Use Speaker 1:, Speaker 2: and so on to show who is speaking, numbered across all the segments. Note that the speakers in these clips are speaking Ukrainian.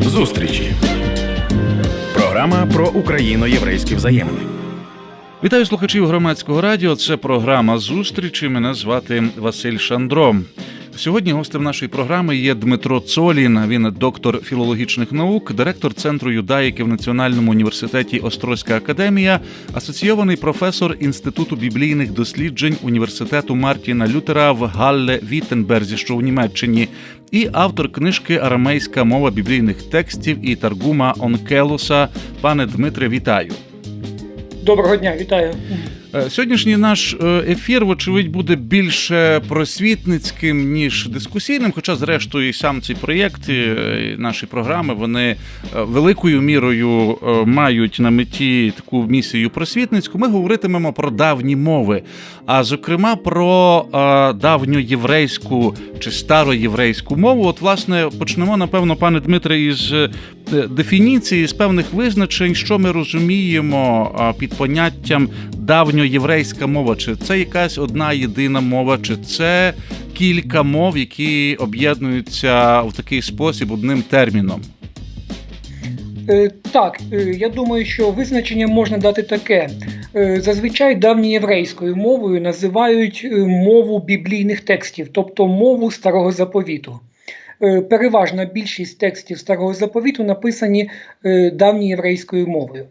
Speaker 1: Зустрічі. Програма про україно-єврейські взаємини.
Speaker 2: Вітаю слухачів громадського радіо. Це програма зустрічі. Мене звати Василь Шандро. Сьогодні гостем нашої програми є Дмитро Цолін. Він доктор філологічних наук, директор центру юдаїки в Національному університеті Острозька академія, асоційований професор інституту біблійних досліджень університету Мартіна Лютера в Галле Віттенберзі, що в Німеччині, і автор книжки Арамейська мова біблійних текстів і Таргума Онкелуса. Пане Дмитре, вітаю.
Speaker 3: Доброго дня, вітаю.
Speaker 2: Е, Сьогоднішній наш е, ефір, вочевидь, буде більше просвітницьким ніж дискусійним. Хоча, зрештою, і сам цей проєкт, і е, наші програми, вони великою мірою мають на меті таку місію просвітницьку. Ми говоритимемо про давні мови, а зокрема про давньоєврейську чи староєврейську мову. От, власне, почнемо, напевно, пане Дмитре, із дефініції, з певних визначень, що ми розуміємо під поняттям давньоєврейська мова. Чи це якась одна єдина мова, чи це кілька мов, які об'єднуються в такий спосіб одним терміном?
Speaker 3: Е, Так, е, я думаю, що визначення можна дати таке. Е, Зазвичай давньоєврейською мовою називають мову біблійних текстів, тобто мову старого заповіту. Переважна більшість текстів старого заповіту написані давньоєврейською мовою.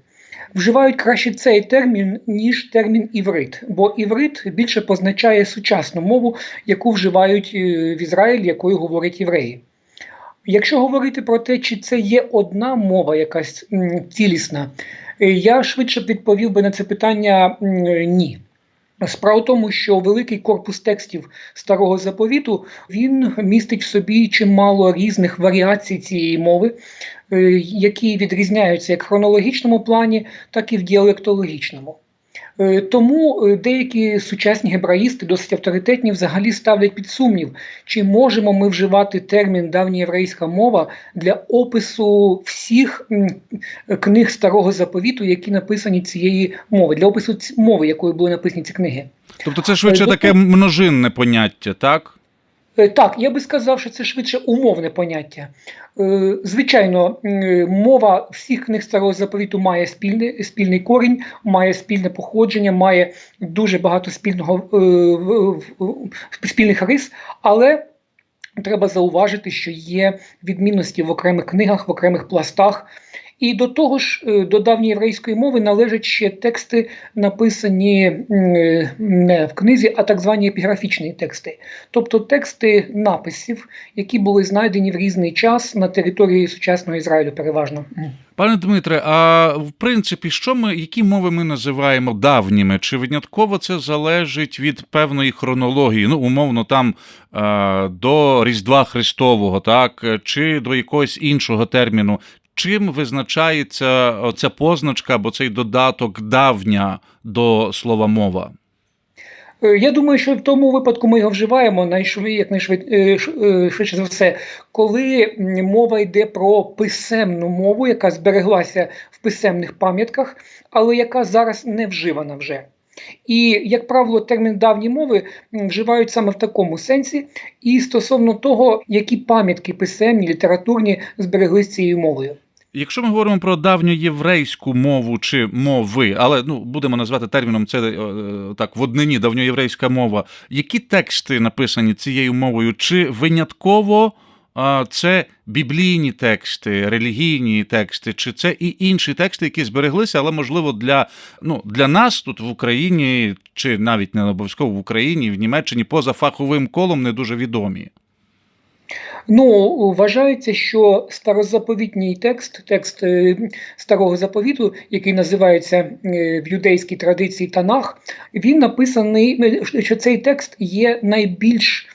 Speaker 3: Вживають краще цей термін, ніж термін іврит, бо іврит більше позначає сучасну мову, яку вживають е, в Ізраїлі, якою говорять євреї. Якщо говорити про те, чи це є одна мова якась цілісна, е, я швидше б відповів би на це питання ні. Справа в тому, що великий корпус текстів старого заповіту він містить в собі чимало різних варіацій цієї мови, які відрізняються як в хронологічному плані, так і в діалектологічному. Е, Тому е, деякі сучасні гебраїсти, досить авторитетні, взагалі ставлять під сумнів, чи можемо ми вживати термін давньоєврейська мова для опису всіх книг старого заповіту, які написані цієї мови, для опису мови, якою були написані ці книги.
Speaker 2: Тобто, це швидше
Speaker 3: Е,
Speaker 2: таке множинне поняття, так?
Speaker 3: Е, Так, я би сказав, що це швидше умовне поняття. Е, Звичайно, мова всіх книг старого заповіту має спільний, спільний корінь, має спільне походження, має дуже багато спільного е, спільних рис, але треба зауважити, що є відмінності в окремих книгах, в окремих пластах. І до того ж, е, до давньоєврейської мови належать ще тексти, написані не в книзі, а так звані епіграфічні тексти, тобто тексти написів, які були знайдені в різний час на території сучасного Ізраїлю, переважно.
Speaker 2: Пане Дмитре, а в принципі, що ми, які мови ми називаємо давніми? Чи винятково це залежить від певної хронології? Ну, умовно, там е, до Різдва Христового, так, чи до якогось іншого терміну? Чим визначається ця позначка або цей додаток давня до слова мова?
Speaker 3: Е, Я думаю, що в тому випадку ми його вживаємо найшвидше, за все, коли мова йде про писемну мову, яка збереглася в писемних пам'ятках, але яка зараз не вживана вже. І, як правило, термін давні мови вживають саме в такому сенсі, і стосовно того, які пам'ятки писемні, літературні збереглись цією мовою.
Speaker 2: Якщо ми говоримо про давньоєврейську мову чи мови, але ну будемо назвати терміном це е, так в однині давньоєврейська мова, які тексти написані цією мовою, чи винятково це біблійні тексти, релігійні тексти, чи це і інші тексти, які збереглися, але можливо для, ну, для нас тут в Україні, чи навіть не обов'язково в Україні, в Німеччині поза фаховим колом не дуже відомі.
Speaker 3: Ну, вважається, що старозаповітній текст, текст е, старого заповіту, який називається е, в юдейській традиції Танах, він написаний, е, що цей текст є найбільш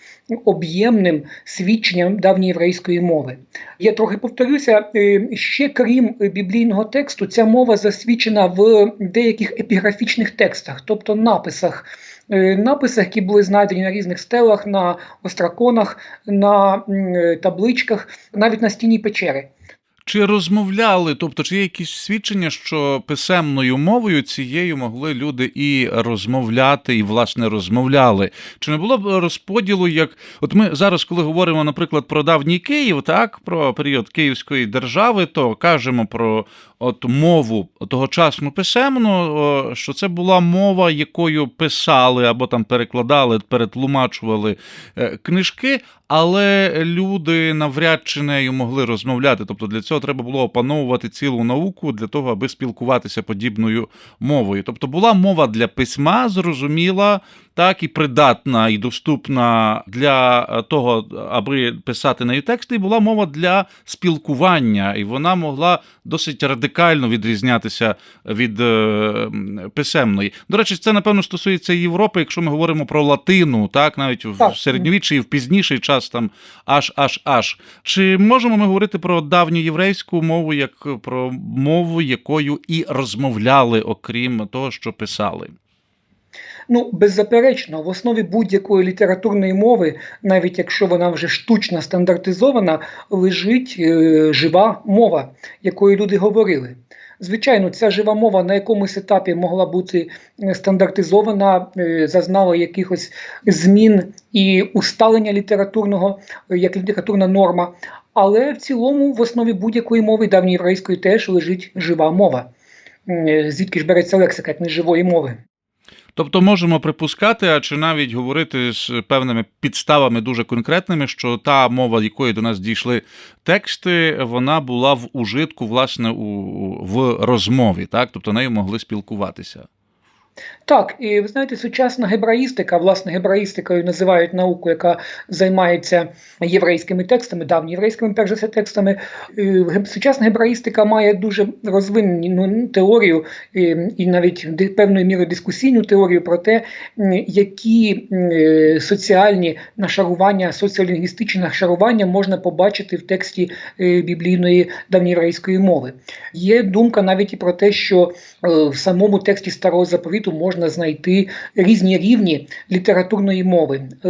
Speaker 3: об'ємним свідченням давньоєврейської мови. Я трохи повторюся, ще крім біблійного тексту, ця мова засвідчена в деяких епіграфічних текстах, тобто написах. Е, Написах, які були знайдені на різних стелах, на остраконах, на е, табличках, навіть на стіні печери.
Speaker 2: Чи розмовляли, тобто, чи є якісь свідчення, що писемною мовою цією могли люди і розмовляти, і власне розмовляли? Чи не було б розподілу, як от ми зараз, коли говоримо, наприклад, про давній Київ, так про період Київської держави, то кажемо про от мову тогочасну писемну, що це була мова, якою писали або там перекладали, перетлумачували е, книжки, але люди навряд чи нею могли розмовляти. Тобто для цього треба було опановувати цілу науку для того, аби спілкуватися подібною мовою. Тобто була мова для письма, зрозуміла, так і придатна і доступна для е, того, аби писати нею тексти, і була мова для спілкування, і вона могла досить радикально відрізнятися від е, писемної. До речі, це напевно стосується Європи, якщо ми говоримо про латину, так навіть в середньовіччі і в пізніший час там аж аж аж. Чи можемо ми говорити про давню єврейську мову як про мову, якою і розмовляли, окрім того, що писали?
Speaker 3: Ну, беззаперечно, в основі будь-якої літературної мови, навіть якщо вона вже штучно стандартизована, лежить е, жива мова, якою люди говорили. Звичайно, ця жива мова на якомусь етапі могла бути стандартизована, е, зазнала якихось змін і усталення літературного е, як літературна норма. Але в цілому в основі будь-якої мови давньоєврейської теж лежить жива мова. Е, Звідки ж береться лексика, як не живої мови?
Speaker 2: Тобто можемо припускати, а чи навіть говорити з певними підставами дуже конкретними, що та мова, якої до нас дійшли тексти, вона була в ужитку, власне, у, в розмові, так? Тобто нею могли спілкуватися.
Speaker 3: Так, і ви знаєте, сучасна гебраїстика, власне, гебраїстикою називають науку, яка займається єврейськими текстами, давньоєврейськими, перш за все, текстами. Е, Сучасна гебраїстика має дуже розвинену теорію і, і навіть певною мірою дискусійну теорію про те, які е, соціальні нашарування, соціолінгвістичні нашарування можна побачити в тексті е, біблійної давньоєврейської мови. Є думка навіть і про те, що е, в самому тексті Старого Заповіту можна знайти різні рівні літературної мови, е,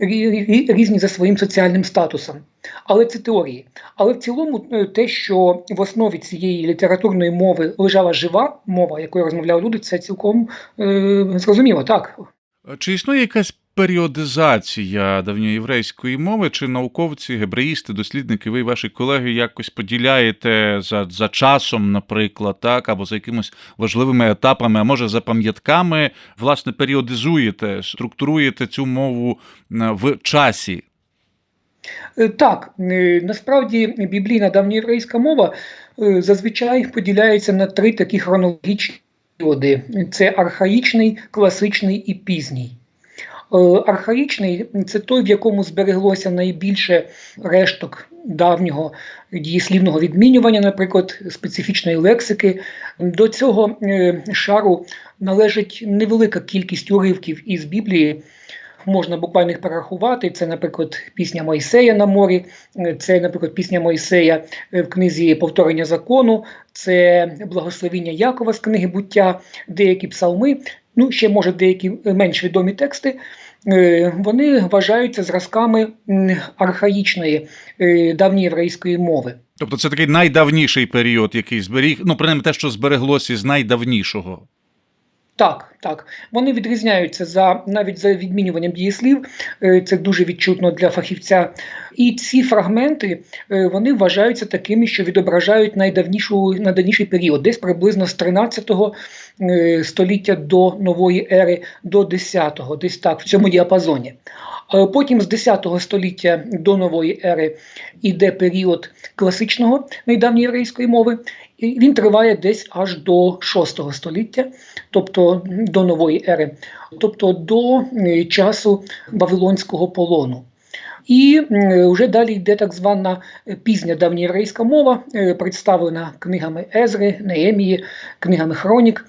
Speaker 3: рі- рі- різні за своїм соціальним статусом. Але це теорії. Але в цілому е, те, що в основі цієї літературної мови лежала жива мова, якою розмовляли люди, це цілком е, зрозуміло, так.
Speaker 2: Чи існує якась періодизація давньоєврейської мови, чи науковці, гебреїсти, дослідники, ви і ваші колеги якось поділяєте за, за часом, наприклад, так, або за якимось важливими етапами, а може за пам'ятками, власне, періодизуєте, структуруєте цю мову в часі?
Speaker 3: Е, Так, е, насправді біблійна давньоєврейська мова е, зазвичай поділяється на три такі хронологічні періоди: це архаїчний, класичний і пізній. Е, Архаїчний це той, в якому збереглося найбільше решток давнього дієслівного відмінювання, наприклад, специфічної лексики. До цього е, шару належить невелика кількість уривків із Біблії. Можна буквально їх перерахувати. Це, наприклад, пісня Мойсея на морі, е, це, наприклад, пісня Мойсея в книзі Повторення закону, це благословіння Якова з книги буття, деякі псалми, ну ще може деякі е, менш відомі тексти. Е, Вони вважаються зразками архаїчної е, давньоєврейської мови.
Speaker 2: Тобто це такий найдавніший період, який зберіг, ну, принаймні те, що збереглося з найдавнішого.
Speaker 3: Так, так. Вони відрізняються за навіть за відмінюванням дієслів. е, Це дуже відчутно для фахівця. І ці фрагменти е, вони вважаються такими, що відображають найдавнішу найдавніший період, десь приблизно з 13 е, століття до нової ери до 10-го, десь так в цьому діапазоні. Потім з 10 століття до нової ери йде період класичного найдавньоєврейської мови. І він триває десь аж до 6 століття, тобто до нової ери, тобто до е, часу Вавилонського полону. І е, вже далі йде так звана е, пізня давньоєврейська мова, представлена книгами Езри, Неемії, книгами Хронік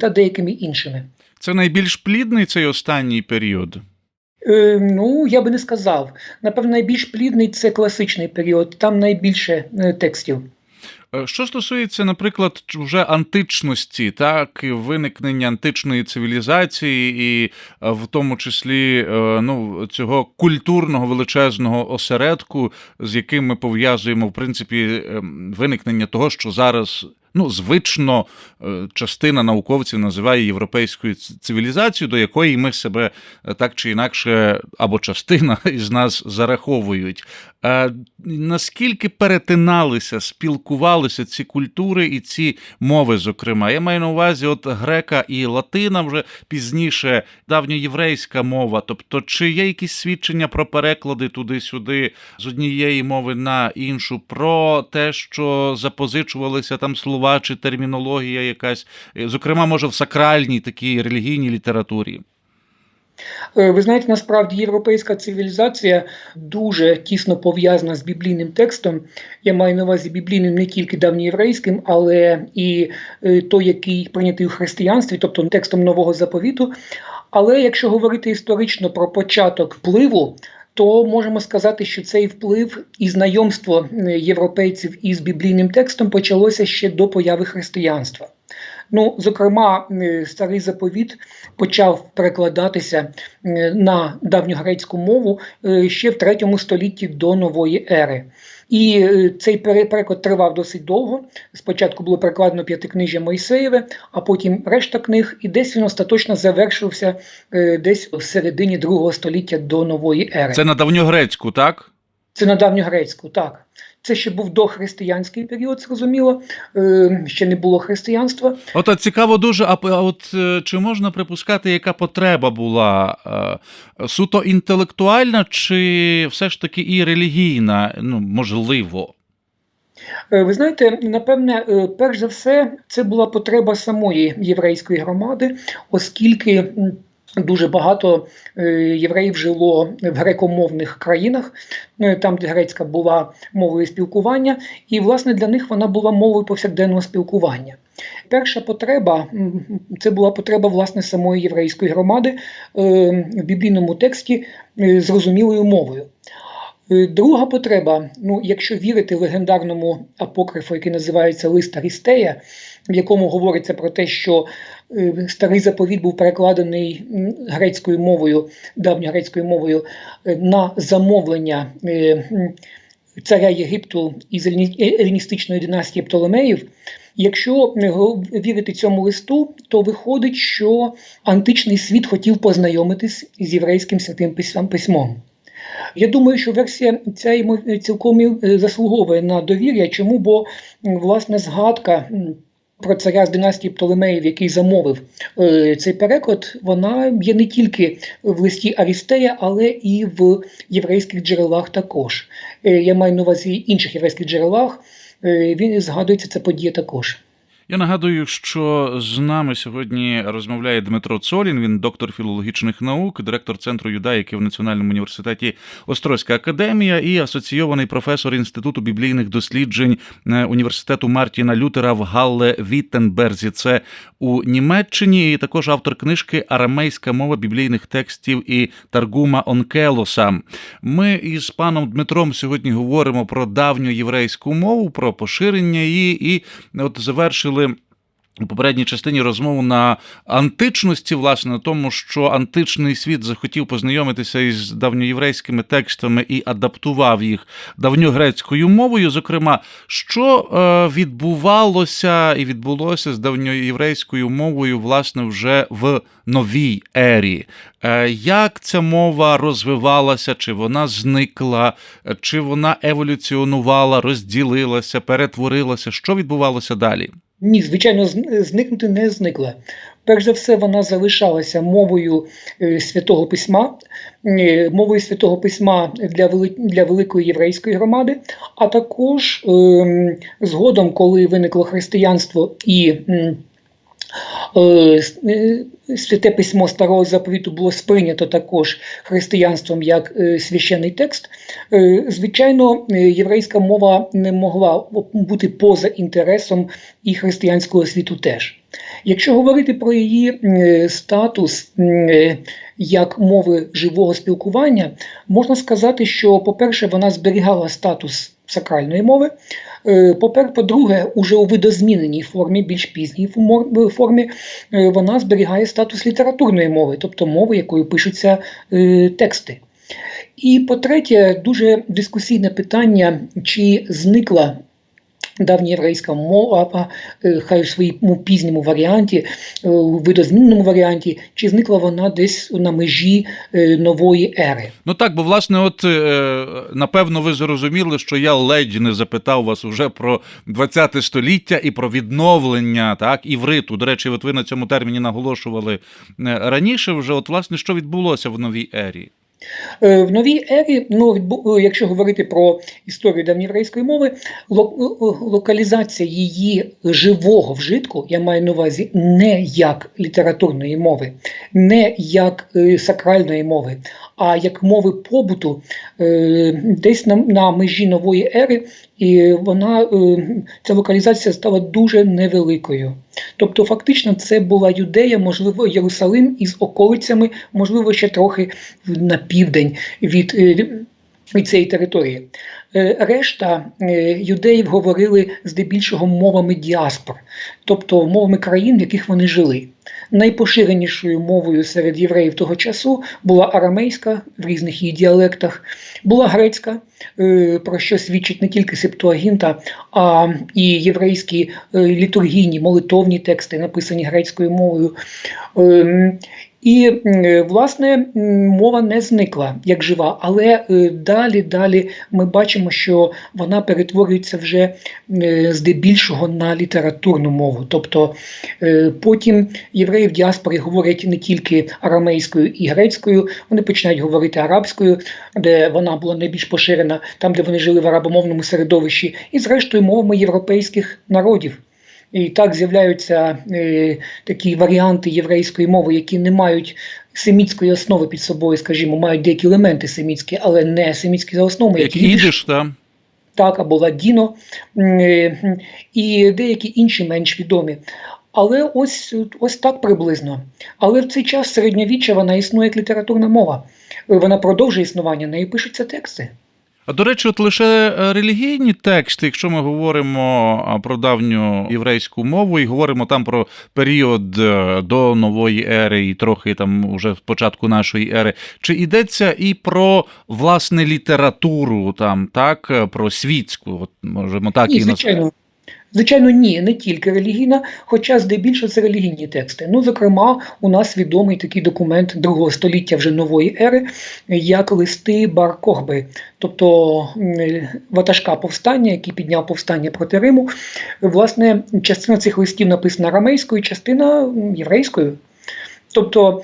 Speaker 3: та деякими іншими.
Speaker 2: Це найбільш плідний цей останній період.
Speaker 3: Ну, я би не сказав. Напевно, найбільш плідний це класичний період, там найбільше текстів.
Speaker 2: Е, Що стосується, наприклад, вже античності, так виникнення античної цивілізації, і е, в тому числі е, ну, цього культурного величезного осередку, з яким ми пов'язуємо в принципі ем, виникнення того, що зараз. Ну, звично е, частина науковців називає європейською цивілізацією, до якої ми себе е, так чи інакше, або частина із нас зараховують. Е, Наскільки перетиналися, спілкувалися ці культури і ці мови, зокрема, я маю на увазі, от грека і латина вже пізніше, давньоєврейська мова. Тобто, чи є якісь свідчення про переклади туди-сюди з однієї мови на іншу, про те, що запозичувалися там слова чи термінологія якась, е, зокрема, може, в сакральній такій релігійній літературі.
Speaker 3: Е, Ви знаєте, насправді європейська цивілізація дуже тісно пов'язана з біблійним текстом. Я маю на увазі біблійним не тільки давньоєврейським, але і е, той, який прийнятий у християнстві, тобто текстом нового заповіту. Але якщо говорити історично про початок впливу, то можемо сказати, що цей вплив і знайомство е, європейців із біблійним текстом почалося ще до появи християнства. Ну, зокрема, е, старий заповіт почав перекладатися е, на давньогрецьку мову е, ще в третьому столітті до нової ери. І цей переклад тривав досить довго. Спочатку було перекладено п'ятикнижжя Мойсеєве, а потім решта книг, і десь він остаточно завершився десь в середині другого століття до нової ери.
Speaker 2: Це на давньогрецьку, так?
Speaker 3: Це на давньогрецьку, так. Це ще був дохристиянський період, зрозуміло. Е, ще не було християнства.
Speaker 2: От цікаво дуже, а, от е, чи можна припускати, яка потреба була е, суто інтелектуальна, чи все ж таки і релігійна, ну, можливо?
Speaker 3: Е, Ви знаєте, напевне, перш за все, це була потреба самої єврейської громади, оскільки дуже багато е, євреїв жило в грекомовних країнах, ну, там, де грецька була мовою спілкування, і власне для них вона була мовою повсякденного спілкування. Перша потреба це була потреба власне самої єврейської громади е, в біблійному тексті е, зрозумілою мовою. Е, Друга потреба, ну, якщо вірити легендарному апокрифу, який називається Лист Арістея, в якому говориться про те, що е, старий заповіт був перекладений грецькою мовою, давньогрецькою мовою е, на замовлення царя Єгипту із еліністичної династії Птолемеїв. Якщо вірити цьому листу, то виходить, що античний світ хотів познайомитись з єврейським святим письмом. Я думаю, що версія ця цілком е, заслуговує на довір'я. Чому? Бо власне згадка про царя з династії Птолемеїв, який замовив е, цей переклад, вона є не тільки в листі Арістея, але і в єврейських джерелах також. Е, Я маю на увазі інших єврейських джерелах. е, Він згадується ця подія також.
Speaker 2: Я нагадую, що з нами сьогодні розмовляє Дмитро Цолін. Він доктор філологічних наук, директор центру юдаїки в Національному університеті Острозька академія і асоційований професор інституту біблійних досліджень е, університету Мартіна Лютера в Галле Віттенберзі. Це у Німеччині. І також автор книжки Арамейська мова біблійних текстів і Таргума Онкелоса. Ми із паном Дмитром сьогодні говоримо про давню єврейську мову, про поширення її, і от завершили. У попередній частині розмову на античності, власне, на тому, що античний світ захотів познайомитися із давньоєврейськими текстами і адаптував їх давньогрецькою мовою. Зокрема, що е, відбувалося і відбулося з давньоєврейською мовою, власне, вже в новій ері. Е, Як ця мова розвивалася, чи вона зникла, чи вона еволюціонувала, розділилася, перетворилася? Що відбувалося далі?
Speaker 3: Ні, звичайно, зникнути не зникла. Перш за все, вона залишалася мовою е, святого письма, е, мовою святого письма для, вели- для великої єврейської громади, а також ем, згодом, коли виникло християнство і святе письмо старого заповіту було сприйнято також християнством як е, священний текст. Е, Звичайно, е, єврейська мова не могла бути поза інтересом і християнського світу теж. Якщо говорити про її е, статус е, як мови живого спілкування, можна сказати, що, по-перше, вона зберігала статус сакральної мови. Е, попер- По-друге, уже у видозміненій формі, більш пізній формі, е, вона зберігає статус літературної мови, тобто мови, якою пишуться е, тексти. І по-третє, дуже дискусійне питання, чи зникла давньоєврейська мова, е, хай в своєму пізньому варіанті, е, у видозмінному варіанті, чи зникла вона десь на межі е, нової ери.
Speaker 2: Ну так, бо власне, от напевно, ви зрозуміли, що я ледь не запитав вас уже про 20 століття і про відновлення так івриту. До речі, от ви на цьому терміні наголошували раніше. Вже от власне що відбулося в новій ері.
Speaker 3: Е, В новій ері, ну е, якщо говорити про історію давньоєврейської мови, е, локалізація її живого вжитку, я маю на увазі не як літературної мови, не як сакральної мови, а як мови побуту, е, десь на, на межі нової ери, і вона е, ця локалізація стала дуже невеликою. Тобто, фактично, це була Юдея, можливо, Єрусалим із околицями, можливо, ще трохи на південь від, е, від цієї території. Решта юдеїв говорили здебільшого мовами діаспор, тобто мовами країн, в яких вони жили. Найпоширенішою мовою серед євреїв того часу була арамейська в різних її діалектах, була грецька, е, про що свідчить не тільки Септуагінта, а і єврейські е, літургійні молитовні тексти, написані грецькою мовою. І, власне, мова не зникла як жива, але е, далі, далі ми бачимо, що вона перетворюється вже здебільшого на літературну мову. Тобто е, потім євреї в діаспорі говорять не тільки арамейською і грецькою, вони починають говорити арабською, де вона була найбільш поширена, там, де вони жили в арабомовному середовищі, і зрештою мовами європейських народів. І так з'являються е, такі варіанти єврейської мови, які не мають семітської основи під собою, скажімо, мають деякі елементи семітські, але не семітські за основу,
Speaker 2: Як ідиш, та?
Speaker 3: так, або ладіно, е, і деякі інші менш відомі. Але ось, ось так приблизно. Але в цей час середньовіччя вона існує як літературна мова. Вона продовжує існування, нею пишуться тексти.
Speaker 2: А до речі, от лише е, релігійні тексти, якщо ми говоримо про давню єврейську мову і говоримо там про період е, до нової ери і трохи там уже початку нашої ери, чи йдеться і про власне літературу, там так, е, про світську, от можемо так і назвати?
Speaker 3: звичайно. Звичайно, ні, не тільки релігійна, хоча здебільшого це релігійні тексти. Ну, зокрема, у нас відомий такий документ другого століття вже нової ери, як листи Бар Кохби, тобто ватажка повстання, який підняв повстання проти Риму. Власне, частина цих листів написана арамейською, частина єврейською. Тобто,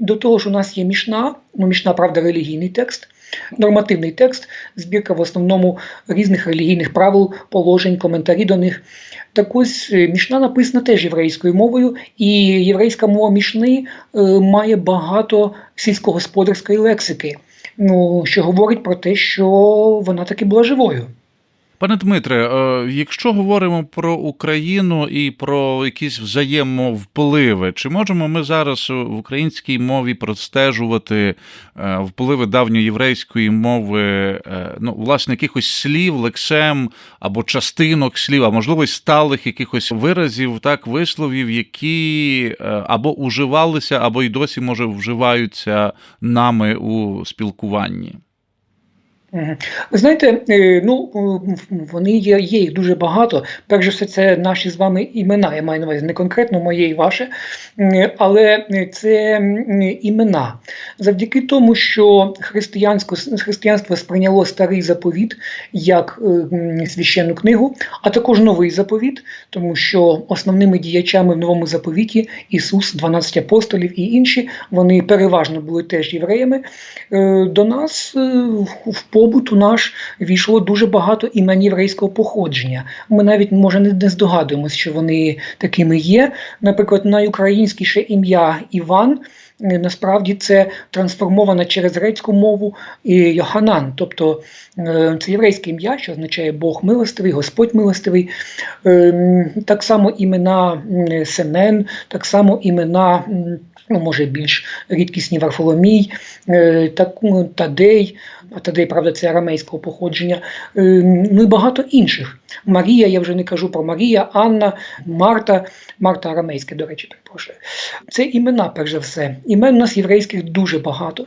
Speaker 3: до того ж, у нас є мішна, ну мішна, правда, релігійний текст, нормативний текст, збірка в основному різних релігійних правил, положень, коментарі до них. Так ось е, мішна написана теж єврейською мовою, і єврейська мова мішни е, має багато сільськогосподарської лексики, ну, що говорить про те, що вона таки була живою.
Speaker 2: Пане Дмитре, е, якщо говоримо про Україну і про якісь взаємовпливи, чи можемо ми зараз в українській мові простежувати е, впливи давньоєврейської мови, е, ну, власне, якихось слів, лексем або частинок слів, а можливо, сталих якихось виразів, так, висловів, які або уживалися, або й досі, може, вживаються нами у спілкуванні?
Speaker 3: Ви знаєте, е, ну е, вони є, є їх дуже багато. Перш за все, це наші з вами імена. Я маю на увазі не конкретно моє і ваше, але це імена. Завдяки тому, що християнсько християнство сприйняло старий заповіт як е, священну книгу, а також новий заповіт, тому що основними діячами в новому заповіті Ісус, 12 апостолів і інші, вони переважно були теж євреями. Е, До нас е, в побуту наш війшло дуже багато імен єврейського походження. Ми навіть може не здогадуємося, що вони такими є. Наприклад, найукраїнськіше ім'я Іван е, насправді це трансформована через грецьку мову Йоханан, тобто е, це єврейське ім'я, що означає Бог милостивий, Господь милостивий. Ем, Так само імена Семен, так само імена. Ну, може, більш рідкісні Варфоломій, е, Тадей, а Тадей, правда, це арамейського походження, е, ну і багато інших. Марія, я вже не кажу про Марія, Анна, Марта, Марта арамейська, до речі, перепрошую. Це імена, перш за все. Імен у нас єврейських дуже багато.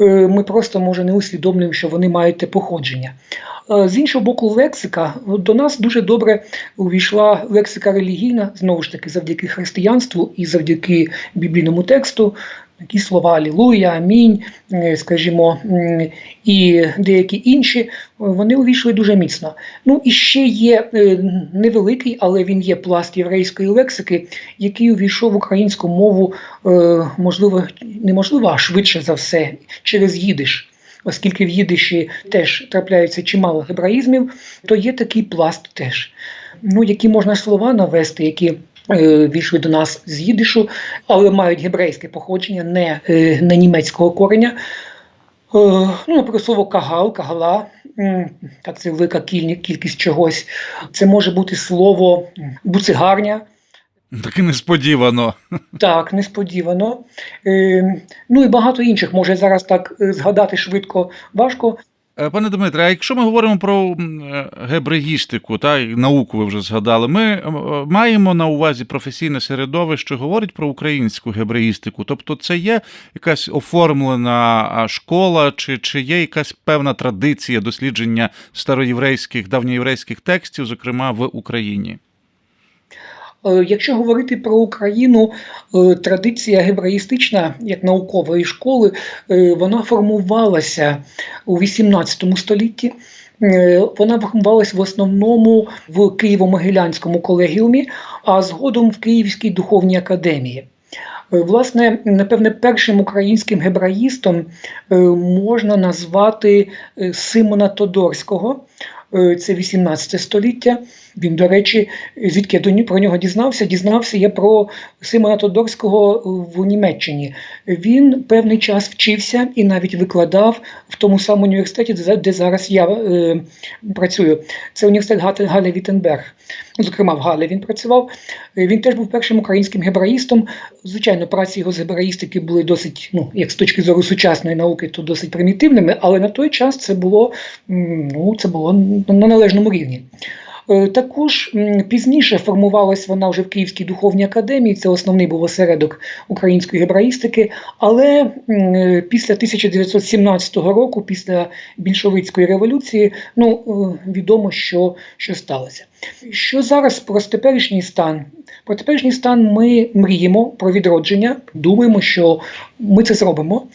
Speaker 3: Е, Ми просто, може, не усвідомлюємо, що вони мають те походження. Е, З іншого боку, лексика до нас дуже добре увійшла лексика релігійна, знову ж таки, завдяки християнству і завдяки біблійному тексту. Такі слова Алілуя, Амінь, е, скажімо, і деякі інші, е, вони увійшли дуже міцно. Ну і ще є е, невеликий, але він є пласт єврейської лексики, який увійшов в українську мову, можливо, неможливо, а швидше за все, через їдиш. Оскільки в їдиші теж трапляється чимало гебраїзмів, то є такий пласт теж. Ну, які можна слова навести, які війшли до нас з їдишу, але мають гебрейське походження, не, е, не німецького кореня. Е, ну, наприклад, слово кагал, кагала, так це велика кількість чогось. Це може бути слово буцигарня,
Speaker 2: Таки несподівано.
Speaker 3: так, несподівано. Е, ну і багато інших. Може зараз так е, згадати швидко важко.
Speaker 2: Е, Пане Дмитре, а якщо ми говоримо про е, гебрегістику, та науку ви вже згадали, ми е, маємо на увазі професійне середовище, говорить про українську гебрегістику. Тобто, це є якась оформлена школа, чи, чи є якась певна традиція дослідження староєврейських, давньоєврейських текстів, зокрема в Україні?
Speaker 3: Е, Якщо говорити про Україну, е, традиція гебраїстична, як наукової школи, е, вона формувалася у XVIII столітті. Вона формувалась в основному в Києво-Могилянському колегіумі, а згодом в Київській духовній академії. Власне, напевне, першим українським гебраїстом можна назвати Симона Тодорського. Це 18 століття. Він, до речі, звідки я про нього дізнався? Дізнався я про Симона Тодорського в Німеччині. Він певний час вчився і навіть викладав в тому самому університеті, де за- де зараз я е, працюю. Це університет Гале Віттенберг. Зокрема, в Гале він працював. Е, Він теж був першим українським гебраїстом. Звичайно, праці його з гебраїстики були досить, ну як з точки зору сучасної науки, то досить примітивними, але на той час це було, ну, це було на належному рівні. Е, Також пізніше формувалась вона вже в Київській духовній академії, це основний був осередок української гебраїстики. Але е, після 1917 року, після більшовицької революції, ну е, відомо, що, що сталося. Що зараз про теперішній стан? Про теперішній стан ми мріємо про відродження, думаємо, що ми це зробимо.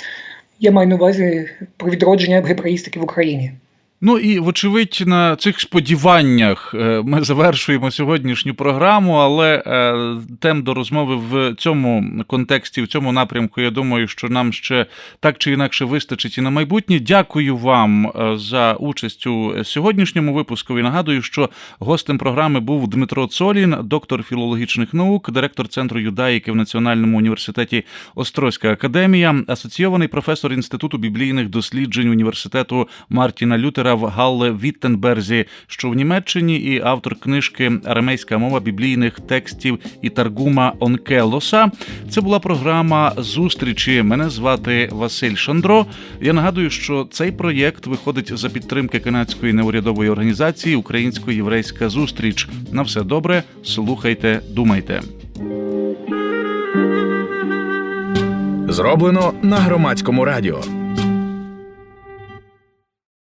Speaker 3: Я маю на увазі про відродження гебраїстики в Україні.
Speaker 2: Ну і вочевидь на цих сподіваннях е, ми завершуємо сьогоднішню програму, але е, тем до розмови в цьому контексті, в цьому напрямку, я думаю, що нам ще так чи інакше вистачить і на майбутнє. Дякую вам е, за участь у сьогоднішньому випуску. І нагадую, що гостем програми був Дмитро Цолін, доктор філологічних наук, директор центру юдаїки в Національному університеті Острозька академія, асоційований професор інституту біблійних досліджень університету Мартіна Лютера в Галле Віттенберзі, що в Німеччині, і автор книжки Арамейська мова біблійних текстів і Таргума Онкелоса. Це була програма зустрічі. Мене звати Василь Шандро. Я нагадую, що цей проєкт виходить за підтримки канадської неурядової організації Українсько-єврейська зустріч. На все добре, слухайте, думайте.
Speaker 1: Зроблено на громадському радіо.